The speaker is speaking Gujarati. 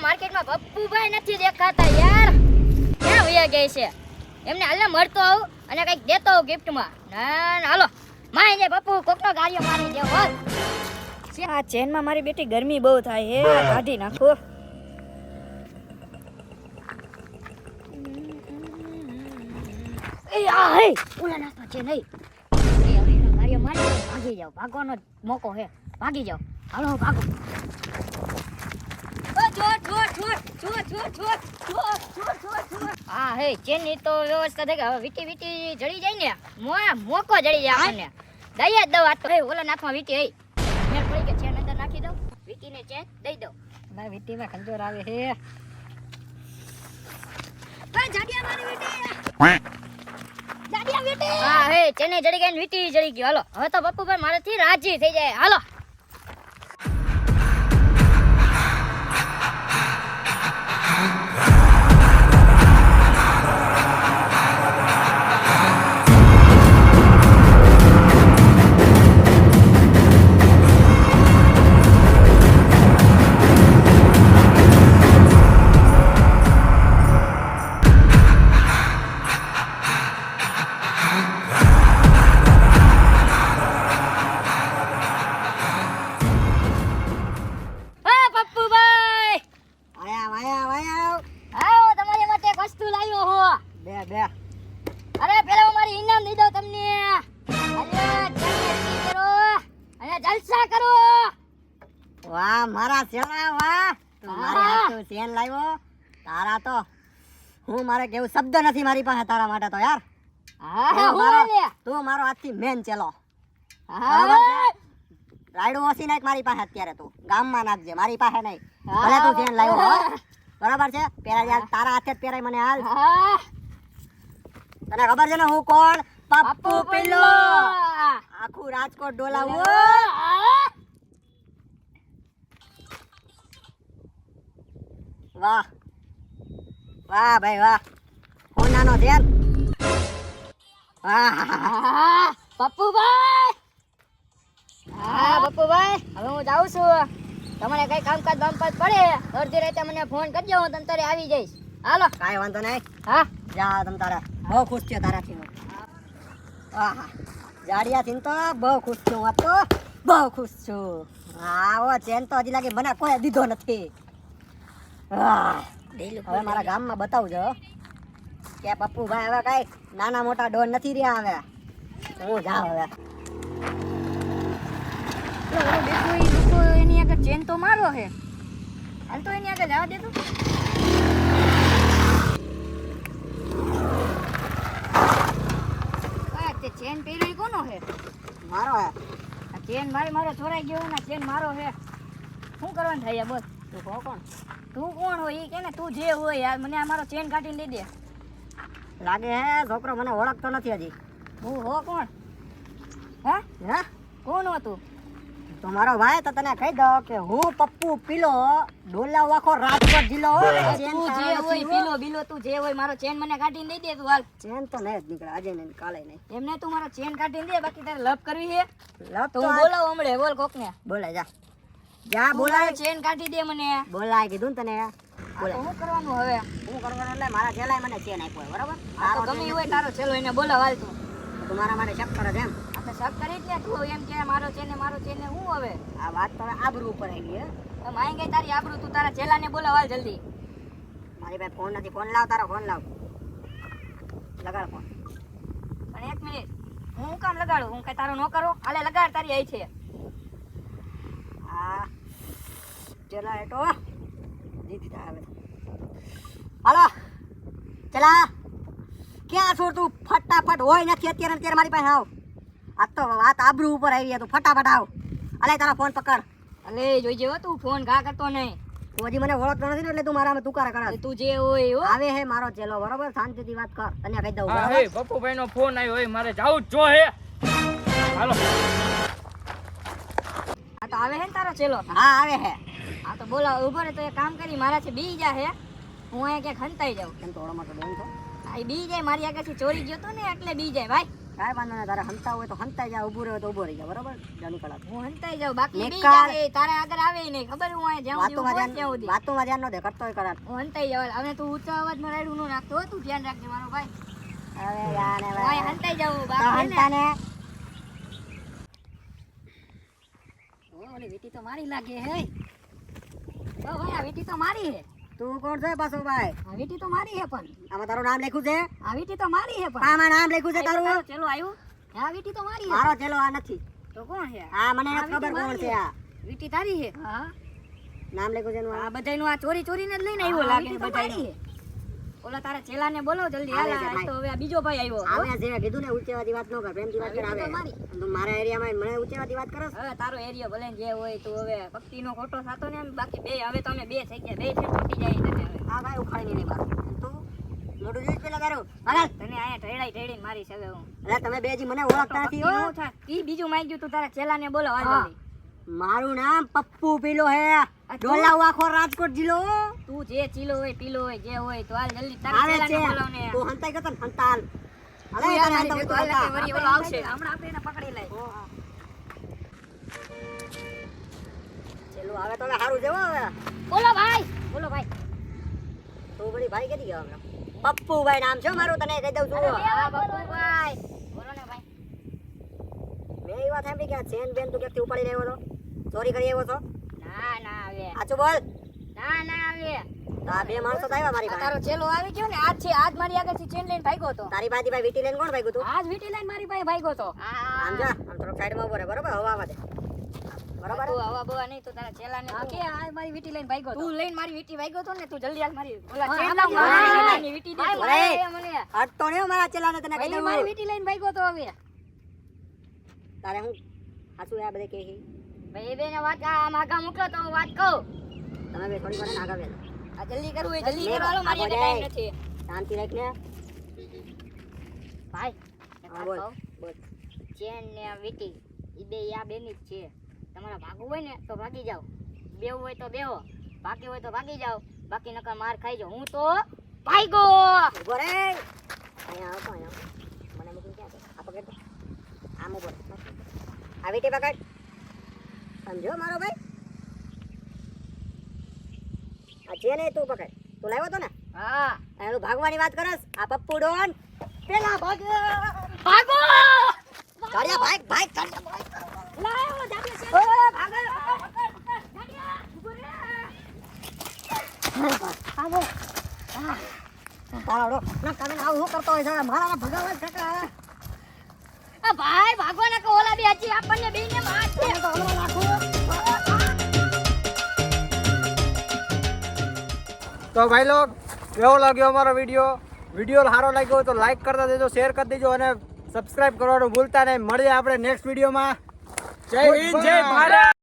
આખા માર્કેટમાં પપ્પુભાઈ નથી દેખાતા યાર. ક્યાં વયા ગયા છે? એમને હાલને મળતો આવું અને કંઈક દેતો આવું ગિફ્ટમાં ના ના, હાલો. માય જે પપ્પુ કોકનો ગાડીઓ મારી દે હોત આ ચેનમાં મારી બેટી ગરમી બહુ થાય હે. કાઢી નાખો. એ, આ હે. નહીં. મારી ભાગી જાઓ. ભાગવાનો મોકો હે. ભાગી જાઓ. હાલો ભાગો. હા હે ચેનની તો વ્યવસ્થા થઈ હવે વીટી વીટી જડી જાય ને મોયા મોકો જડી જાય આપણને. દઈએ દઉં આ તો. હે ઓલા નાખમાં વીટી હે. મેં પડી કે ચેન અંદર નાખી દઉં. વીટીને ચેન દઈ દઉં. ના વીટીમાં ખંજોર આવે હે જાડિયા મારી વીટી. જાડિયા વીટી. હા હે ચેને જડી ગઈ ને વીટી જડી ગઈ. હાલો. હવે તો પપ્પુ ભાઈ મારાથી રાજી થઈ જાય. હાલો. બે બે. અરે પેલા હું મારી ઇનામ દઈ દઉં તમને. કરો. અને જલસા કરો. વાહ મારા સેવા વાહ. તું મારી. હાથું ચેન લાવ્યો. તારા તો હું મારે કેવું શબ્દ નથી મારી પાસે તારા માટે તો યાર. તું મારો આજથી મેન ચેલો. રાયડું ઓછી નાખ મારી પાસે અત્યારે તું. ગામમાં નાખજે મારી પાસે નહીં. ભલે તું ચેન લાવ્યો બરાબર છે? પેલા યાર તારા હાથે જ પહેરાય મને હાલ. હા. તને ખબર છે ને હું કોણ? પપ્પુ પિલ્લો. આખું રાજકોટ ડોલાવું. વાહ. વાહ ભાઈ વાહ. છે એમ? વાહ. પપ્પુભાઈ હા પપ્પુભાઈ હવે હું જાઉં છું. તમારે કઈ કામકાજ બામકાજ પડે? અડધી રાતે મને ફોન કરજો હું તમ તારે આવી જઈશ. હાલો. કાંઈ વાંધો નહીં. હા. જા તમ તારા. બહુ ખુશ થયો તારાથી હું વાહ જાડિયાથી તો બહુ ખુશ છું આજ તો બહુ ખુશ છું. આવો ચેન તો હજી લાગે મને કોઈ દીધો નથી. હવે મારા ગામમાં બતાવજો. કે પપ્પુભાઈ હવે કઈ નાના મોટા ડોન નથી રહ્યા હવે. હું જાઉં હવે. એની આગળ ચેન તો મારો હે. હાલ તો એની આગળ જવા દે તું ચેન પહેરી કોનો હે? મારો હે આ ચેન મારી મારો ચોરાઈ ગયો ને ચેન મારો હે. શું કરવાનું થાય બોલ? તું કહો કોણ? તું કોણ હોય? એ કે ને તું જે હોય યાર મને આ મારો ચેન કાઢીને દઈ દે. લાગે હે છોકરો મને ઓળખતો નથી હજી. હું હો કોણ? હા? હે? કોણ હતું તો મારો ભાઈ તો તને કહી દો કે હું પપ્પુ પીલો ડોલા વાખો રાજકોટ જિલ્લો તું જે હોય પીલો બીલો તું જે હોય મારો ચેન મને કાઢીને દઈ દે તું હાલ. ચેન તો નહીં જ નીકળે આજે નહીં કાલે નહીં. એમને તું મારો ચેન કાઢીને દે બાકી તારે લપ કરવી છે. લપ તો બોલાવ હમણે બોલ કોકને. બોલાય જા. જા બોલાય. ચેન કાઢી દે મને. બોલાય કીધું તને. બોલે બોલાય. શું કરવાનું હવે? હું કરવાનું એટલે મારા ચેલાય મને ચેન આપ્યો બરાબર? તારો ગમી હોય તારો ચેલો એને બોલાવ હાલ તું. તું મારા માટે ચક્કર જ છે એમ. આ તો શક કરી જ ને તું એમ કે મારો છે ને મારો ચેન ને હું હવે? આ વાત તો હવે આબરૂ ઉપર આવી હે? માઈ ગઈ તારી આબરૂ, તું તારા ચેલાને બોલાવ હાલ જલ્દી. મારી પાસે ફોન નથી ફોન લાવ, તારો ફોન લાવ. લગાડ ફોન પણ એક મિનિટ હું કામ લગાડું? હું કઈ તારો નો કરો? હાલે, લગાડ, તારી આઈ છે. હા. ચલા એટો દીધી હવે. હાલો. ચલા. ક્યાં છો તું? ફટાફટ હોય નથી, અત્યારે અત્યારે મારી પાસે આવ. આ તો વાત આબરૂ ઉપર આવી તું ફટાફટ આવ. અલે તારા ફોન પકડ. અલે જોઈ જેવો તું ફોન ઘા કરતો નહીં. તું હજી મને ઓળખતો નથી ને એટલે તું મારા તુકારા કરા તું જે હોય હો. આવે હે મારો ચેલો બરોબર? શાંતિથી વાત કર. તને કહી દઉં હા હે પપ્પુભાઈ નો ફોન આવ્યો હે મારે જાવું જ જો હે. હાલો. આ તો આવે હે ને તારો ચેલો? હા આવે હે. આ તો બોલા ઊભો રે તો એક કામ કરી મારાથી બી જા હે. હું અહીંયા ક્યાંક હંતાઈ જાઉં. કેમ તો તો ડોન છો? આ બી જાય મારી આગળથી ચોરી ગયો તો ને એટલે બી જાય ભાઈ. કાંઈ વાંધો ના તારે હંતા હોય તો હંતાઈ જાવ ઊભું રહ્યો તો ઊભો રહી જાવ બરોબર? જાનું કળા હું હંતાઈ જાવ બાકી બી જાવે તારે આગળ આવે નહીં ખબર હું અહીંયા જ્યાં સુધી હોય ત્યાં ધ્યાન સુધી. વાતોમાં ધ્યાન ન દે કરતો હોય કળા હું હંતાઈ જાવ હવે તું ઊંચો અવાજમાં રાડું ન નાખતો હો, તું ધ્યાન રાખજે મારો ભાઈ. હવે યાર હવે. હંતાઈ તો બાકી છે હંતા ને ઓલી વીટી તો મારી લાગે હે. ઓ ભાઈ આ વીટી તો મારી હે. તું કોણ છે પાછો ભાઈ આ વીંટી તો મારી હે પણ. આમાં તારું નામ લખ્યું છે? આ વીંટી તો મારી હે પણ. આમાં નામ લખ્યું છે તારું. ચેલો આવ્યું આ વીંટી તો મારી હે. મારો ચેલો આ નથી. તો કોણ છે આ મને નથી ખબર કોણ છે આ. વીટી તારી હે? હા. નામ લખ્યું છે આ. આ બધાયનું આ ચોરી ચોરીને જ લઈને આવ્યો લાગે બધાયનું. ઓલા તારા ચેલાને બોલો જલ્દી હાલ તો હવે આ બીજો ભાઈ આવ્યો આવે છે કીધું ને ઊંચેવાથી વાત ન કર પ્રેમથી વાત કર આવે. તો મારા એરિયામાં મને ઊંચેવાથી વાત કરસ? હવે તારો એરિયો ભલે જે હોય તું હવે ભક્તિનો ખોટો સાતો ને એમ બાકી બે હવે તો અમે બે થઈ ગયા બે છે છૂટી જાય તને હવે. હા ભાઈ ઉખાડી નહીં મારું તું મોડું જોઈશ પેલા તારું. આગળ તને આયા ઢેડાઈ ઢેડીને મારી છે હવે હું. અરે તમે બે જી મને ઓળખતા નથી ઓ. ઈ બીજું માંગ્યું તું તારા ચેલાને બોલો આ જલ્દી. મારું નામ પપ્પુ પીલો હે. ડોલાવ આખો રાજકોટ જિલ્લો તું જે ચીલો હોય પીલો હોય જે હોય તો હાલ જલ્દી તારે આવે છે. બોલો ને તું હંતાઈ ગયો ને હંતાલ. અરે યાર ભેગો તો હાલ વરી ઓલો આવશે. હમણાં આપણે એને પકડી લઈ ચેલો આવે તો હારું સારું જેવો હવે. બોલો ભાઈ. બોલો ભાઈ. તું વળી ભાઈ કેદી ગયો હમણાં? પપ્પુ ભાઈ નામ છે મારું તને કહી દઉં છું. હા બાપુ ભાઈ બોલો ને ભાઈ. મેં એ વાત સાંભળી કે આ ચેન બેન તું ક્યાંથી ઉપાડી રહ્યો હતો? ચોરી કરી આવ્યો છો? ના ના આવે. સાચું બોલ. ના ના આવે. આ બે માણસો તો આવ્યા મારી પાસે. તારો ચેલો આવી ગયો ને આજ છે આજ મારી આગળથી ચેન લઈને ભાગ્યો હતો. તારી બાજી ભાઈ વીટી લઈને કોણ ભાગ્યો તું? આજ વીટી લઈને મારી પાસે ભાગ્યો હતો. આમ જા આમ થોડોક સાઈડમાં ઊભો રહે બરોબર? હવા આવવા દે બરોબર? તું હવા બવા નહીં તો તારા ચેલા ને કે આ મારી વીટી લઈને ભાગ્યો તું લઈને મારી વીટી ભાગ્યો તો ને તું જલ્દી આજ મારી ઓલા હા, મારી વીટી દે મને. હટતો નહીં હો મારા ચેલાને તને કહી દઉં મારી વીટી લઈને ભાગ્યો તો હવે. તારે હું હાચું આ બધે કે? ભાઈ બેને વાત આ માગા મોકલો તો હું વાત કહું. તમે બે થોડી વાર આગળ બેન. આ જલ્દી કરવું હોય જલ્દી કરો હાલો મારી ટાઈમ નથી. શાંતિ રાખને ભાઈ હા, બોલ બોલ. ચેન ને આ વીટી ઈ બે યા બેની જ છે. તમારે ભાગવું હોય ને તો ભાગી જાઓ. બેવું હોય તો બેહો બાકી હોય તો ભાગી જાઓ. બાકી નકર માર ખાઈ જાઓ. હું તો ભાઈગો! ઊભો રે. અહીંયા આવતો અહીંયા મને મૂકી ક્યાં છે? આ પકડ. આમ ઊભો આવી આ વીટી પકડ. સમજો મારો ભાઈ. આ છે ને તું પકડ. તું લાવ્યો તો ને? હા. એનું ભાગવાની વાત કરસ. આ પપ્પુ ડોન. પેલા ભાગ. ભાગો! ચાલ્યા ભાગ! ભાગ ગાડિયા ભાગ લાયો છે. ઓ ભાગો આવો તારો ના તમે આવું શું કરતો હોય છે. મારા ભગાવા કાકા. આ ભાઈ ભાગવાના કે ઓલા બે હજી આપણને તમે તો હમણાં નાખો તો ભાઈ લોગ કેવો લાગ્યો અમારો વીડિયો? વીડિયો સારો લાગ્યો હોય તો લાઈક કરતા દેજો શેર કરી દેજો અને સબસ્ક્રાઇબ કરવાનું ભૂલતા નહીં. મળીએ આપણે નેક્સ્ટ વિડીયોમાં. જય હિન્દ જય ભારત!